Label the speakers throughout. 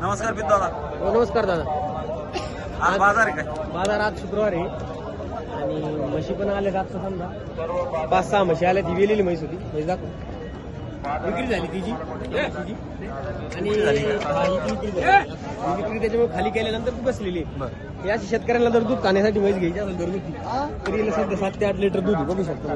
Speaker 1: नमस्कार दादा.
Speaker 2: हो, नमस्कार दादा.
Speaker 1: आज बाजार आहे काय?
Speaker 2: बाजार आज शुक्रवार आहे. आणि म्हशी पण आल्या आता समजा. पाच सहा म्हशी आल्या ती वेलेली म्हैस होती. म्हैस दाखव. विक्री झाली तिची. आणि विक्री त्याच्यामुळे खाली केल्यानंतर ती बसलेली अशी शेतकऱ्यांना जर दूध खाण्यासाठी म्हैस घ्यायची असेल तरी हिला सध्या सात ते आठ लिटर दूध बघू शकतो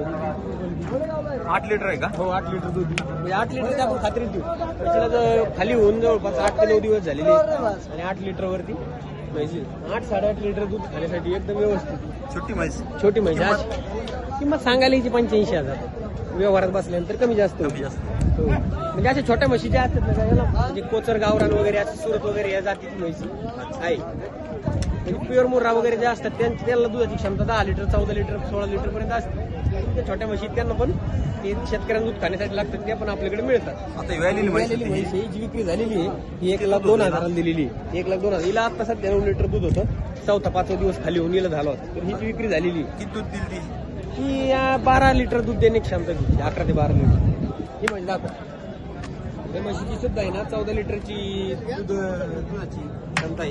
Speaker 1: आठ लिटर आहे का?
Speaker 2: हो आठ लिटर दूध म्हणजे आठ लिटरची आपण खात्री देऊ म्हशीला जर खाली होऊन जवळपास आठ ते नऊ दिवस झालेले. आणि आठ लिटर वरती म्हैस आहे. आठ साडेआठ लिटर दूध खाण्यासाठी एकदम व्यवस्थित
Speaker 1: छोटी म्हैस.
Speaker 2: छोटी म्हैस. किंमत? सांगायला हिची पंच्याऐंशी हजार. व्यवहारात बसल्यानंतर कमी जास्त
Speaker 1: कमी. जास्त.
Speaker 2: म्हणजे अशा छोट्या म्हशी ज्या असतात ना त्याला म्हणजे कोचर गावरान वगैरे असे सुरत वगैरे या जातीची म्हैसी आहे म्हणजे प्युअर मुर्रा वगैरे ज्या असतात त्यांची त्यांना दुधाची क्षमता दहा लिटर चौदा लिटर सोळा लिटर पर्यंत असते. त्या छोट्या म्हशी त्यांना पण ते शेतकऱ्यांना दूध खाण्यासाठी लागतात त्या पण आपल्याकडे मिळतात.
Speaker 1: आता होती.
Speaker 2: म्हैस ही जी विक्री झालेली आहे. ही एक लाख दोन हजाराला दिलेली आहे. एक लाख दोन हजार. हिला आता सध्या नऊ लिटर दूध होतं. चौथा पाचवा दिवस खाली होऊन हिला झाला होता. तर हिची विक्री झालेली आहे.
Speaker 1: किती दूध दिली ती?
Speaker 2: या बारा लिटर दूध देण्याची क्षमता अकरा ते बारा लिटर. ही म्हणजे दाखवा त्या म्हशीची सुद्धा आहे ना चौदा लिटरची दूध दुधाची क्षमता आहे.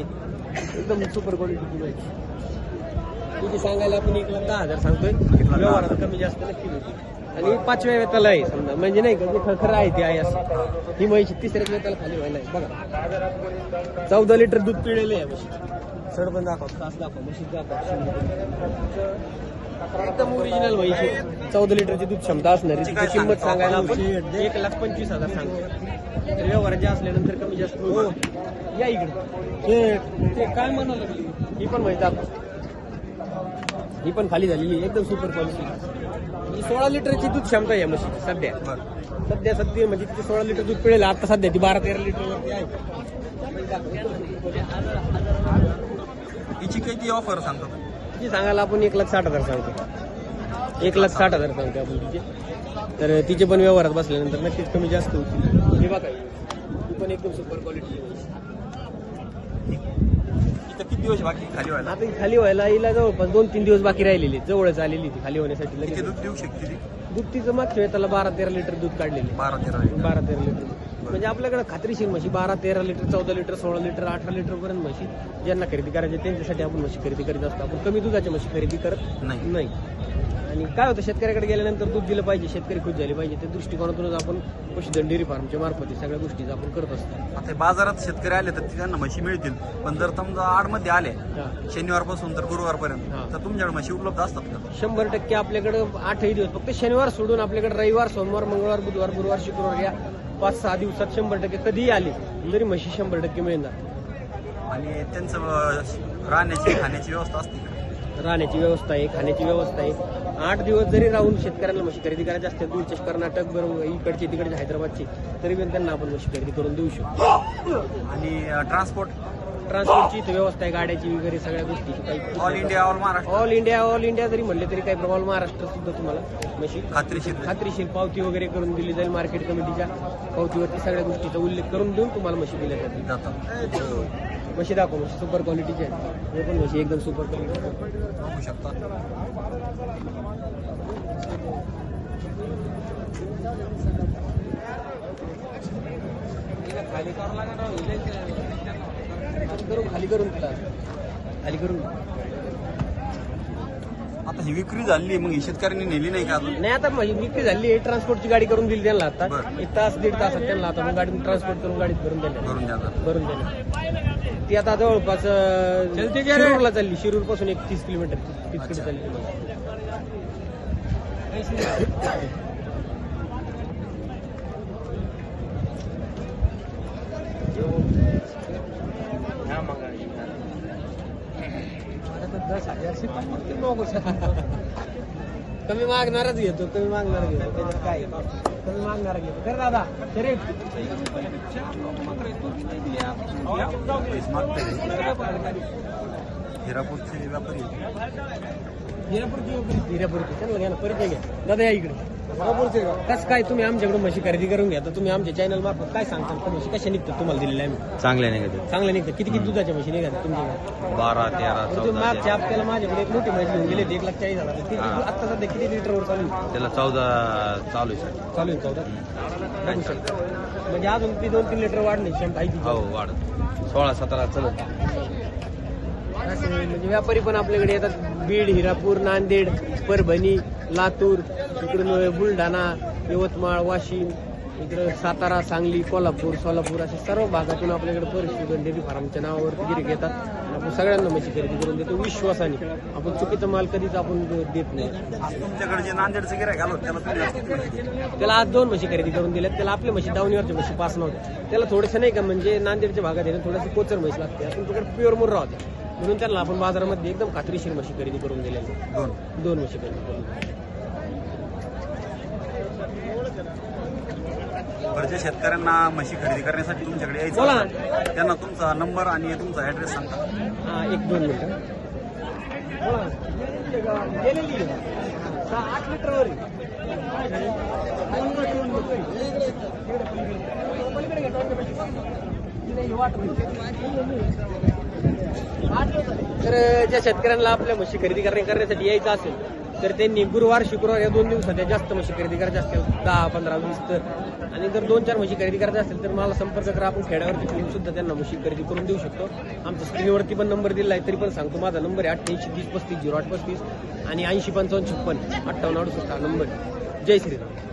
Speaker 2: एकदम सुपर क्वालिटीची म्हैस तिची सांगायला आपण एक लाख दहा हजार सांगतोय. व्यवहारात कमी जास्त नक्की होती आणि पाचव्या वेताला आहे समजा. म्हणजे नाही का जे खरं आहे ते आहे असं. ही म्हैशी तिसऱ्याच वेताला खाली व्हायला आहे. बघा. चौदा लिटर दूध पिळलेलं आहे म्हशी सड पण दाखव. तास दाखव म्हशी दाखव. एकदम ओरिजिनल म्हैशी चौदा लिटरची दूध क्षमता असणार. तिची किंमत सांगायला आपण एक लाख पंचवीस हजार सांगतो. व्यवहार जे असल्यानंतर कमी जास्त होईल. या इकडे. ते काय म्हणावं लागली? ही पण माहिती आपण ही पण खाली झालेली एकदम सुपर क्वालिटी ही सोळा लिटरची दूध क्षमता आहे म्हशी सध्या. सध्या सध्या म्हणजे तिथे सोळा लिटर दूध पिळेल. आता सध्या ती बारा तेरा लिटर वरती आहे.
Speaker 1: हिची किती ऑफर सांगतो? तू?
Speaker 2: ती सांगायला आपण एक लाख साठ हजार सांगतो. एक लाख साठ हजार सांगतो आपण तिचे. तर तिचे पण व्यवहारात बसल्यानंतर नक्कीच कमी जास्त होतील. हे बघा ही पण एकदम सुपर क्वालिटी
Speaker 1: इथं किती दिवस बाकी खाली व्हायला?
Speaker 2: आता खाली व्हायला हिला जवळपास दोन तीन दिवस बाकी राहिलेली. जवळच आलेली ती खाली होण्यासाठी लगेच.
Speaker 1: दूध देऊ शकते ती?
Speaker 2: दूध तिचं मागच्या त्याला बारा तेरा लिटर दूध काढलेले
Speaker 1: बारा तेरा लिटर.
Speaker 2: बारा तेरा लिटर म्हणजे आपल्याकडे खात्रीशीर म्हशी बारा तेरा लिटर चौदा लिटर सोळा लिटर अठरा लिटर पर्यंत म्हशी ज्यांना खरेदी करायची त्यांच्यासाठी आपण म्हशी खरेदी करीत असतो. आपण कमी दुधाच्या म्हशी खरेदी करत
Speaker 1: नाही.
Speaker 2: नाही. आणि काय होतं शेतकऱ्याकडे गेल्यानंतर दूध दिलं पाहिजे शेतकरी खुश झाले पाहिजे. त्या दृष्टिकोनातूनच आपण पशुधन डेअरी फार्मच्या मार्फत सगळ्या गोष्टी आपण करत असतो.
Speaker 1: आता बाजारात शेतकरी आले तर त्यांना म्हशी मिळतील. पण जर समजा आडमध्ये आले. शनिवारपासून तर गुरुवारपर्यंत. तर तुमच्याकडे म्हशी उपलब्ध असतात का?
Speaker 2: शंभर टक्के आपल्याकडे आठही दिवस फक्त शनिवार सोडून आपल्याकडे रविवार सोमवार मंगळवार बुधवार गुरुवार शुक्रवार या पाच सहा दिवसात शंभर टक्के कधीही आले तरी म्हशी शंभर टक्के मिळणार.
Speaker 1: आणि त्यांचं अं, राहण्याची खाण्याची व्यवस्था असते का?
Speaker 2: राहण्याची व्यवस्था आहे खाण्याची व्यवस्था आहे. आठ दिवस जरी राहून शेतकऱ्यांना म्हशी खरेदी करायची असते दूरचे कर्नाटक बरोबर इकडची तिकडची हैदराबादची तरी पण त्यांना आपण म्हशी खरेदी करून देऊ शकतो.
Speaker 1: आणि ट्रान्सपोर्ट
Speaker 2: ट्रान्सपोर्टची इथं व्यवस्था आहे गाड्याची वगैरे सगळ्या गोष्टीची
Speaker 1: ऑल
Speaker 2: काही
Speaker 1: India all Maharashtra
Speaker 2: all India all India जरी म्हणले तरी काही प्रॉब्लेम महाराष्ट्र सुद्धा तुम्हाला म्हशी
Speaker 1: खात्रीशीर
Speaker 2: खात्रीशीर पावती वगैरे करून दिली जाईल मार्केट कमिटीच्या पावतीवरती सगळ्या गोष्टीचा उल्लेख करून देऊन तुम्हाला म्हशी दिल्या जातील.
Speaker 1: जातात
Speaker 2: म्हशी दाखव म्हशी सुपर क्वालिटीची आहे. हे पण म्हशी एकदम सुपर क्वालिटी
Speaker 1: शकता.
Speaker 2: खाली करून खाली करून तिला खाली करून
Speaker 1: आता ही विक्री झाली मग ही शेतकऱ्यांनी नेली नाही का अजून
Speaker 2: नाही आता माझी विक्री झाली आहे ट्रान्सपोर्टची गाडी करून दिली त्यांना आता
Speaker 1: बरं.
Speaker 2: एक तास दीड तासात त्यांना आता मग गाडी ट्रान्सपोर्ट करून गाडीत भरून दिल्या
Speaker 1: करून द्या आता.
Speaker 2: भरून दिल्या ती आता जवळपास अं, शिरूरला चालली शिरूरपासून एक तीस किलोमीटर तीस किलोमीटर चालली कमी मागणारच घेतो कमी मागणार घेतो. त्याच्यात काय कमी मागणार घेतो. कर दादा
Speaker 1: हिरापूरचे व्यापारी.
Speaker 2: हिरापूरची हिरापूरची. चला घ्या ना परिचय घ्या. दादा या इकडे. कसं काय तुम्ही आमच्याकडून म्हशी खरेदी करून घ्या? तर तुम्ही आमच्या चॅनल मार्फत काय सांगता? त्या म्हशी कशा निघतात तुम्हाला दिलेल्या आम्ही?
Speaker 3: चांगले
Speaker 2: चांगल्या निघतात. किती किती दुधाच्या म्हशी निघतात तुमच्याकडे
Speaker 3: बारा तेरा
Speaker 2: बरं, तुम्ही
Speaker 3: चौदा
Speaker 2: मागच्या हप्त्याला माझ्याकडे एक मोठी म्हशी घेऊन गेले एक लाख चाळीस हजार ती. आता सध्या किती लिटरवर चालू आहे?
Speaker 3: त्याला चौदा चालू आहे सर.
Speaker 2: चालू आहे चौदा? बघू शकता. म्हणजे अजून ती दोन तीन लिटर वाढणे क्षमता आहे तिची.
Speaker 1: हो वाढ. सोळा सतरा चलत
Speaker 2: म्हणजे व्यापारी पण आपल्याकडे येतात. बीड हिरापूर नांदेड परभणी लातूर इकडून बुलढाणा यवतमाळ वाशिम इकडं सातारा सांगली कोल्हापूर सोलापूर अशा सर्व भागातून आपल्याकडे परिस्थिती डेअरी फार्मच्या नावावरती गिरे घेतात आणि आपण सगळ्यांना म्हशी खरेदी करून देतो. विश्वासाने आपण चुकीचा माल कधीच आपण देत नाही.
Speaker 1: आज तुमच्याकडे जे नांदेडचं गिरायक आलो त्याला आज
Speaker 2: दोन म्हशी खरेदी करून दिल्यात. त्याला आपल्या म्हशी दावणीवरच्या म्हशी पास नव्हत्या. त्याला थोडंसं नाही का म्हणजे नांदेडच्या भागात आहे ना थोडंसं कोचर म्हशी लागते. आपण तिकडे प्युअर मुर्रा होते म्हणून त्यांना आपण बाजारामध्ये एकदम खात्रीशीर म्हशी खरेदी करून दिलेली
Speaker 1: दोन.
Speaker 2: दोन म्हशी खरेदी करून
Speaker 1: जे शेतकऱ्यांना म्हशी खरेदी करण्यासाठी तुमच्याकडे यायचं
Speaker 2: बोला.
Speaker 1: असेल, त्यांना तुमचा नंबर आणि तुमचा ऍड्रेस सांगा
Speaker 2: हा एक दोन मिनिटं. गेलेली आठ लिटरवर. तर ज्या शेतकऱ्यांना आपल्या म्हशी खरेदी करण्या- करण्यासाठी यायचं असेल तर त्यांनी गुरुवार शुक्रवार या दोन दिवसात जास्त म्हशी खरेदी करायच्या असतील दहा पंधरा वीस तर. आणि जर दोन चार म्हशी खरेदी करायच्या असेल तर मला संपर्क करा. आपण खेड्यावरती फिरून सुद्धा त्यांना म्हशी खरेदी करून देऊ शकतो. आमच्या स्क्रीनवरती पण नंबर दिला आहे तरी पण सांगतो. माझा नंबर आहे अठ्ठ्याऐंशी तीस पस्तीस झिरो आठ पस्तीस आणि ऐंशी पंचावन्न छप्पन अठ्ठावन्न अडुसष्ट हा नंबर. जय श्रीराम.